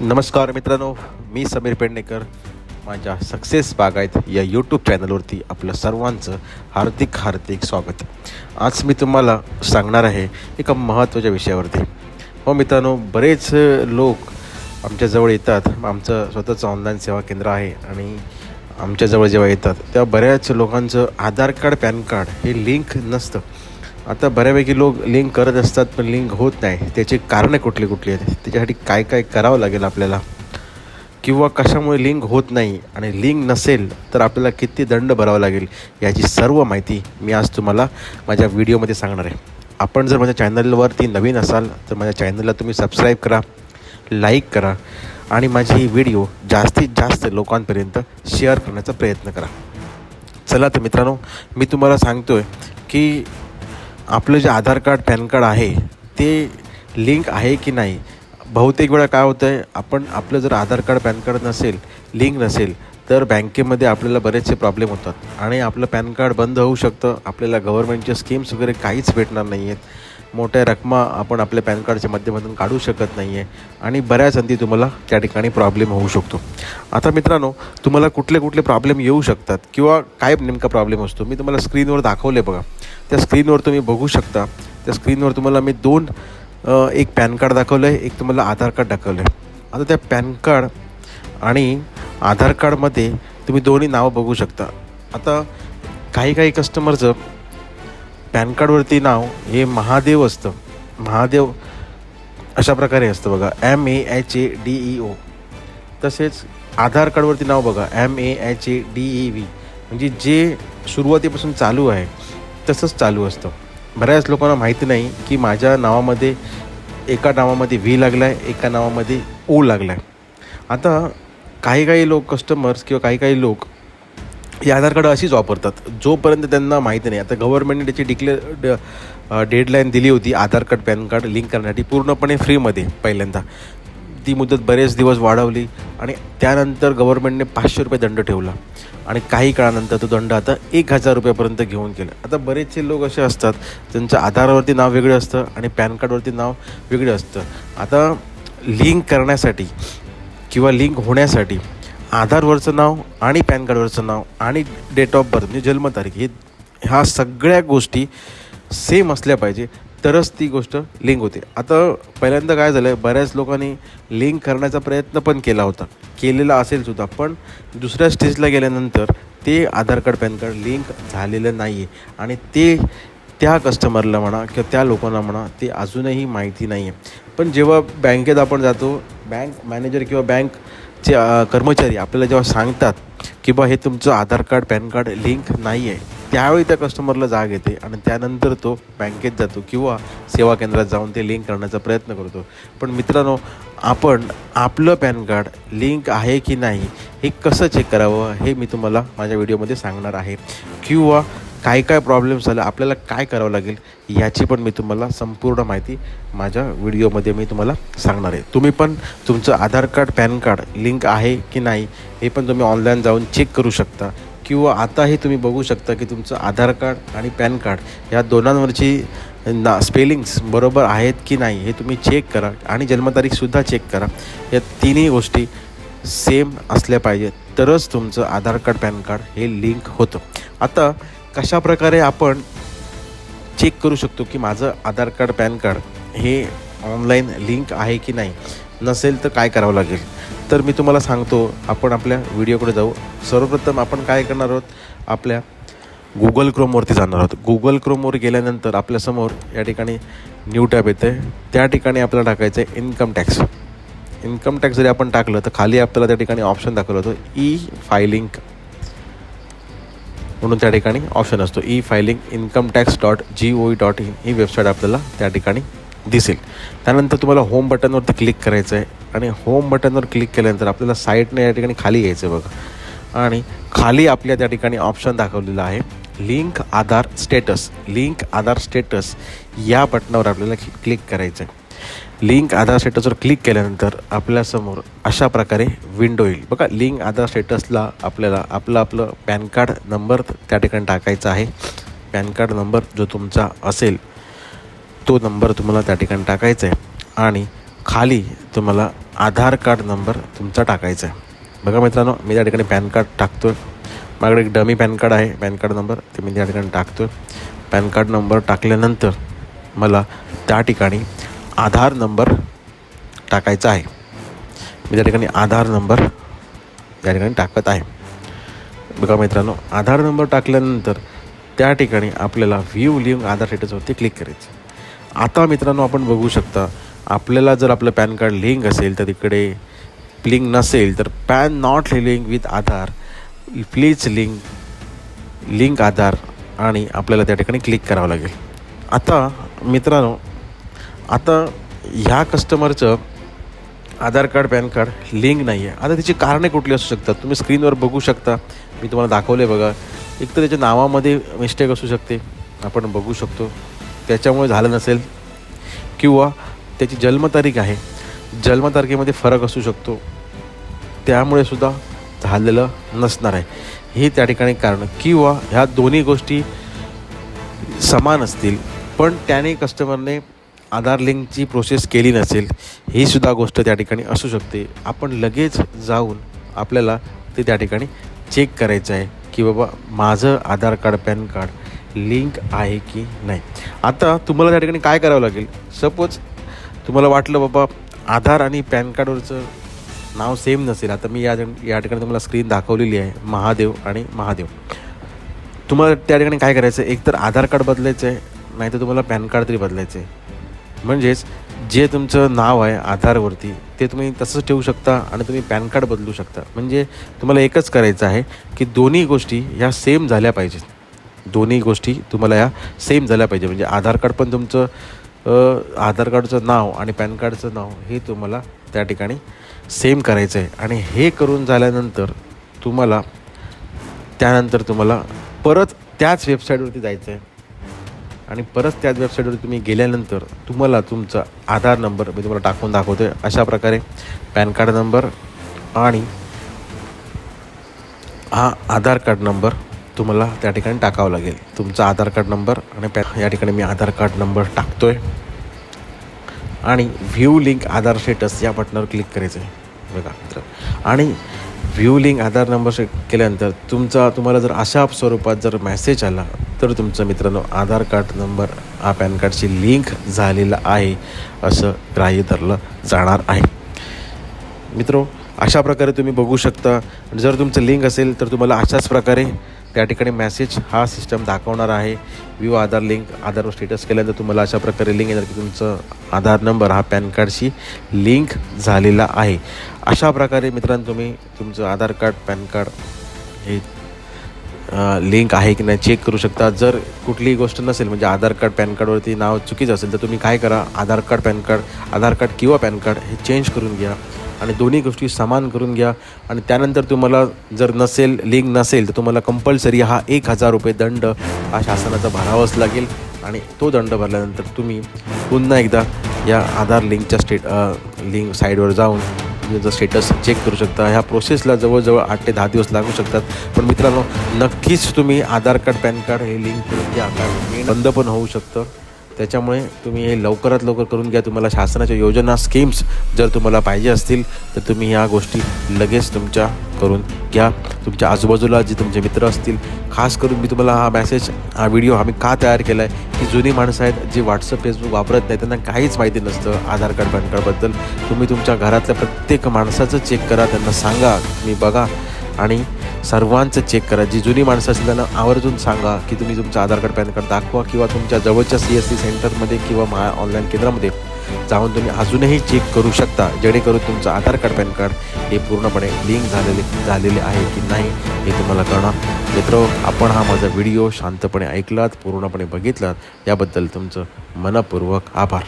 नमस्कार मित्रांनो मी समीर पेडणेकर. माझ्या सक्सेस बागायत या यूट्यूब चॅनलवरती आपलं सर्वांचं हार्दिक हार्दिक स्वागत. आज मी तुम्हाला सांगणार आहे एका महत्त्वाच्या विषयावरती. हो मित्रांनो बरेच लोक आमच्याजवळ येतात. आमचं स्वतःचं ऑनलाईन सेवा केंद्र आहे आणि आमच्याजवळ जेव्हा येतात तेव्हा बऱ्याच लोकांचं आधार कार्ड पॅन कार्ड हे लिंक नसतं. आता बऱ्यापैकी लोक लिंक करत असतात पण लिंक होत नाही. त्याची कारणं कुठली कुठली आहेत? त्याच्यासाठी काय काय करावं लागेल आपल्याला? किंवा कशामुळे लिंक होत नाही आणि लिंक नसेल तर आपल्याला किती दंड भरावा लागेल याची सर्व माहिती मी आज तुम्हाला माझ्या व्हिडिओमध्ये सांगणार आहे. आपण जर माझ्या चॅनलवरती नवीन असाल तर माझ्या चॅनलला तुम्ही सबस्क्राईब करा लाईक करा आणि माझी ही व्हिडिओ जास्तीत जास्त लोकांपर्यंत शेअर करण्याचा प्रयत्न करा. चला तर मित्रांनो मी तुम्हाला सांगतो आहे की आपलं जे आधार कार्ड पॅन कार्ड आहे ते लिंक आहे की नाही? बहुतेक वेळा काय होतं आहे आपण आपलं जर आधार कार्ड पॅन कार्ड नसेल लिंक नसेल तर बँकेमध्ये आपल्याला बरेचसे प्रॉब्लेम होतात. आणि आपलं पॅन कार्ड बंद होऊ शकतं आपल्याला गव्हर्नमेंटचे स्कीम्स वगैरे काहीच भेटणार नाही आहेत मोठ्या रकमा आपण आपल्या पॅन कार्डच्या माध्यमातून काढू शकत नाही आहे आणि बऱ्याच अंती तुम्हाला त्या ठिकाणी प्रॉब्लेम होऊ शकतो. आता मित्रांनो तुम्हाला कुठले कुठले प्रॉब्लेम येऊ शकतात किंवा काय नेमका प्रॉब्लेम असतो मी तुम्हाला स्क्रीनवर दाखवले बघा. त्या स्क्रीनवर तुम्ही बघू शकता. त्या स्क्रीनवर तुम्हाला मी दोन एक पॅन कार्ड दाखवलं आहे एक तुम्हाला आधार कार्ड दाखवलं आहे आता त्या पॅन कार्ड आणि आधार कार्डमध्ये तुम्ही दोन्ही नावं बघू शकता. आता काही काही कस्टमरचं पॅन कार्डवरती नाव हे महादेव असतं. महादेव अशा प्रकारे असतं बघा. M A H A D E O तसेच आधार कार्डवरती नाव बघा. M A H A D E V म्हणजे जे सुरुवातीपासून चालू आहे तसंच चालू असतं. बऱ्याच लोकांना माहिती नाही की माझ्या नावामध्ये एका नावामध्ये व्ही लागला आहे एका नावामध्ये ओ लागला आहे आता काही काही लोक कस्टमर्स किंवा काही काही लोक हे आधार कार्ड अशीच वापरतात. जोपर्यंत त्यांना माहिती नाही आता गव्हर्नमेंटने त्याची डिक्लेअर डेडलाईन दिली होती Aadhaar card PAN card link करण्यासाठी पूर्णपणे फ्रीमध्ये पहिल्यांदा. ती मुदत बरेच दिवस वाढवली आणि त्यानंतर गव्हर्नमेंटने पाचशे रुपये दंड ठेवला. आणि काही काळानंतर तो दंड आता एक हजार रुपयापर्यंत घेऊन गेला. आता बरेचसे लोक असे असतात त्यांचं आधारवरती नाव वेगळं असतं आणि पॅन कार्डवरती नाव वेगळं असतं. आता लिंक करण्यासाठी किंवा लिंक होण्यासाठी आधारवरचं नाव आणि पॅन कार्डवरचं नाव आणि डेट ऑफ बर्थ म्हणजे जन्मतारीख हे ह्या सगळ्या गोष्टी सेम असल्या पाहिजे. तरच ती गोष्ट लिंक होते. आता पहिल्यांदा काय झालं आहे बऱ्याच लोकांनी लिंक करण्याचा प्रयत्न पण केला होता. केलेला असेल सुद्धा पण दुसऱ्या स्टेजला गेल्यानंतर ते Aadhaar card PAN card link झालेलं नाही आहे आणि ते त्या कस्टमरला म्हणा किंवा त्या लोकांना म्हणा ते अजूनही माहिती नाही आहे पण जेव्हा बँकेत आपण जातो बँक मॅनेजर किंवा बँक जे कर्मचारी आपल्याला जेव्हा सांगतात की बा हे तुमचं Aadhaar card PAN card link नाही आहे त्यावेळी त्या कस्टमरला जाग येते आणि त्यानंतर तो बँकेत जातो किंवा सेवा केंद्रात जाऊन ते लिंक करण्याचा प्रयत्न करतो. पण मित्रांनो आपण आपलं पॅन कार्ड लिंक आहे की नाही हे कसं चेक करावं हे मी तुम्हाला माझ्या व्हिडिओमध्ये सांगणार आहे. किंवा काय काय प्रॉब्लेम्स झाले आपल्याला काय करावं लागेल याची पण मी तुम्हाला संपूर्ण माहिती माझ्या व्हिडिओमध्ये मी तुम्हाला सांगणार आहे. तुम्ही पण तुमचं Aadhaar card PAN card link आहे की नाही हे पण तुम्ही ऑनलाईन जाऊन चेक करू शकता. किंवा आताही तुम्ही बघू शकता की तुमचं आधार कार्ड आणि पॅन कार्ड या दोनांवरची ना स्पेलिंग्स बरोबर आहेत की नाही हे तुम्ही चेक करा आणि जन्मतारीखसुद्धा चेक करा. या तिन्ही गोष्टी सेम असल्या पाहिजेत. तरच तुमचं आधार कार्ड पॅन कार्ड हे लिंक होतं. आता कशा प्रकारे आपण चेक करू शकतो की माझं आधार कार्ड पॅन कार्ड हे ऑनलाईन लिंक आहे की नाही? नसेल तर काय करावं लागेल? तर मी तुम्हाला सांगतो आपण आपल्या व्हिडिओकडे जाऊ. सर्वप्रथम आपण काय करणार आहोत? आपल्या गुगल क्रोमवरती जाणार आहोत. गुगल क्रोमवर गेल्यानंतर आपल्यासमोर या ठिकाणी न्यू टॅब येते त्या ठिकाणी आपल्याला टाकायचं आहे इन्कम टॅक्स इन्कम टॅक्स जरी आपण टाकलं तर खाली आपल्याला त्या ठिकाणी ऑप्शन दाखवलं होतं ई फायलिंग म्हणून त्या ठिकाणी ऑप्शन असतो. E filing income tax dot G O E dot in he website आपल्याला त्या ठिकाणी दिसेल. त्यानंतर तुम्हाला होम बटनवरती क्लिक करायचं आहे आणि होम बटनवर क्लिक केल्यानंतर आपल्याला साईटने या ठिकाणी खाली यायचं आहे बघा. आणि खाली आपल्या त्या ठिकाणी ऑप्शन दाखवलेला आहे. Link Aadhaar status link Aadhaar status या बटनावर आपल्याला क्लिक करायचं आहे लिंक आधार स्टेटसवर क्लिक केल्यानंतर आपल्यासमोर अशा प्रकारे विंडो येईल. बघा लिंक आधार स्टेटसला आपल्याला आपलं आपलं पॅन कार्ड नंबर त्या ठिकाणी टाकायचा आहे. पॅन कार्ड नंबर जो तुमचा असेल तो नंबर तुम्हाला त्या ठिकाणी टाकायचा आहे. आणि खाली तुम्हाला आधार कार्ड नंबर तुमचा टाकायचा आहे. बघा मित्रांनो मी त्या ठिकाणी पॅन कार्ड टाकतो आहे माझ्याकडे एक डमी पॅन कार्ड आहे. पॅन कार्ड नंबर ते मी त्या ठिकाणी टाकतो आहे पॅन कार्ड नंबर टाकल्यानंतर मला त्या ठिकाणी आधार नंबर टाकायचा आहे. मी त्या ठिकाणी आधार नंबर त्या ठिकाणी टाकत आहे. बघा मित्रांनो आधार नंबर टाकल्यानंतर त्या ठिकाणी आपल्याला व्ह्यू लिंक आधार स्टेटसवरती क्लिक करायचं आता मित्रांनो आपण बघू शकता आपल्याला जर आपलं पॅन कार्ड लिंक असेल तर तिकडे लिंक नसेल तर PAN not link with Aadhaar please link link Aadhaar आणि आपल्याला त्या ठिकाणी क्लिक करावं लागेल. आता मित्रांनो आता ह्या कस्टमरचं Aadhaar card PAN card link नाही आहे आता त्याची कारणे कुठली असू शकतात? तुम्ही स्क्रीनवर बघू शकता. मी तुम्हाला दाखवले बघा. एक तर त्याच्या नावामध्ये मिस्टेक असू शकते. आपण बघू शकतो. त्याच्यामुळे झालं नसेल. किंवा त्याची जन्मतारीख आहे. जन्मतारखेमध्ये फरक असू शकतो. त्यामुळे सुद्धा झालेलं नसणार आहे. हे त्या ठिकाणी कारण. किंवा ह्या दोन्ही गोष्टी समान असतील. पण त्याने कस्टमरने आधार लिंकची प्रोसेस केली नसेल ही सुद्धा गोष्ट त्या ठिकाणी असू शकते. आपण लगेच जाऊन आपल्याला ते त्या ठिकाणी चेक करायचं आहे की बाबा माझं Aadhaar card PAN card link आहे की नाही. आता तुम्हाला त्या ठिकाणी काय करावं लागेल? सपोज तुम्हाला वाटलं बाबा आधार आणि पॅन कार्डवरचं नाव सेम नसेल. आता मी या या ठिकाणी तुम्हाला स्क्रीन दाखवलेली आहे महादेव आणि महादेव. तुम्हाला त्या ठिकाणी काय करायचं आहे एकतर आधार कार्ड बदलायचं आहे नाहीतर तुम्हाला पॅन कार्ड तरी बदलायचं आहे म्हणजेच जे तुमचं नाव आहे आधारवरती ते तुम्ही तसंच ठेवू शकता आणि तुम्ही पॅन कार्ड बदलू शकता. म्हणजे तुम्हाला एकच करायचं आहे की दोन्ही गोष्टी ह्या सेम झाल्या पाहिजेत. दोन्ही गोष्टी तुम्हाला ह्या सेम झाल्या पाहिजे म्हणजे आधार कार्ड पण तुमचं आधार कार्डचं नाव आणि पॅन कार्डचं नाव हे तुम्हाला त्या ठिकाणी सेम करायचं आहे. आणि हे करून झाल्यानंतर तुम्हाला त्यानंतर तुम्हाला परत त्याच वेबसाईटवरती जायचं आहे. आणि परत त्याच वेबसाईटवर तुम्ही गेल्यानंतर तुम्हाला तुमचा आधार नंबर मी तुम्हाला टाकून दाखवतो आहे अशा प्रकारे. पॅन कार्ड नंबर आणि हा आधार कार्ड नंबर तुम्हाला त्या ठिकाणी टाकावा लागेल. तुमचा आधार कार्ड नंबर आणि पॅन या ठिकाणी मी आधार कार्ड नंबर टाकतो आहे आणि व्ह्यू लिंक आधार स्टेटस या बटनावर क्लिक करायचं आहे बघा मित्र. आणि व्ह्यू लिंक आधार नंबर केल्यानंतर तुमचा तुम्हाला जर अशा स्वरूपात जर मेसेज आला तर तुमचं मित्रांनो आधार कार्ड नंबर हा पॅन कार्डशी लिंक झालेला आहे असं ग्राह्य धरलं जाणार आहे. मित्रो अशा प्रकारे तुम्ही बघू शकता. जर तुमचं लिंक असेल तर तुम्हाला अशाच प्रकारे त्या ठिकाणी मॅसेज हा सिस्टम दाखवणार आहे. विवो आधार लिंक आधारवर स्टेटस केल्यानंतर तुम्हाला अशा प्रकारे लिंक येणार की तुमचं आधार नंबर हा पॅन कार्डशी लिंक झालेला आहे. अशा प्रकारे मित्रांनो तुम्ही तुमचं आधार कार्ड पॅन कार्ड हे लिंक आहे की नाही चेक करू शकता. जर कुठलीही गोष्ट नसेल म्हणजे आधार कार्ड पॅन कार्डवरती नाव चुकीचं असेल तर तुम्ही काय करा? Aadhaar card PAN card Aadhaar card किंवा पॅन कार्ड हे चेंज करून घ्या आणि दोन्ही गोष्टी समान करून घ्या. आणि त्यानंतर तुम्हाला जर नसेल लिंक नसेल तर तुम्हाला कंपल्सरी हा एक हजार रुपये दंड हा शासनाचा भरावाच लागेल. आणि तो दंड भरल्यानंतर तुम्ही पुन्हा एकदा या आधार लिंकच्या स्टेट लिंक साईडवर जाऊन तुमचं स्टेटस चेक करू शकता ह्या प्रोसेसला जवळजवळ आठ ते दहा दिवस लागू शकतात. पण मित्रांनो नक्कीच तुम्ही आधार कार्ड पॅन कार्ड हे लिंक करून घ्या कारण बंद पण होऊ शकतं. त्याच्यामुळे तुम्ही हे लवकरात लवकर करून घ्या. तुम्हाला शासनाच्या योजना स्कीम्स जर तुम्हाला पाहिजे असतील तर तुम्ही ह्या गोष्टी लगेच तुमच्या करून घ्या. तुमच्या आजूबाजूला जे तुमचे मित्र असतील खास करून मी तुम्हाला हा मेसेज हा व्हिडिओ आम्ही का तयार केला आहे की जुनी माणसं आहेत जी व्हॉट्सअप फेसबुक वापरत नाही त्यांना काहीच माहिती नसतं आधार कार्ड पॅन कार्डबद्दल तुम्ही तुमच्या घरातल्या प्रत्येक माणसाचं चेक करा त्यांना सांगा तुम्ही बघा. आणि सर्वांचं चेक करा. जी जुनी माणसं असतील त्यांना आवर्जून सांगा की तुम्ही तुमचं आधार कार्ड पॅन कार्ड दाखवा किंवा तुमच्या जवळच्या सी एस सी सेंटरमध्ये किंवा मा ऑनलाईन केंद्रामध्ये. जाऊन तुम्ही अजूनही चेक करू शकता. जेणेकरून तुमचं आधार कार्ड पॅन कार्ड हे पूर्णपणे लिंक झालेले झालेले आहे की नाही हे तुम्हाला कळणार. मित्र आपण हा माझा व्हिडिओ शांतपणे ऐकलात पूर्णपणे बघितलात. याबद्दल तुमचं मनपूर्वक आभार.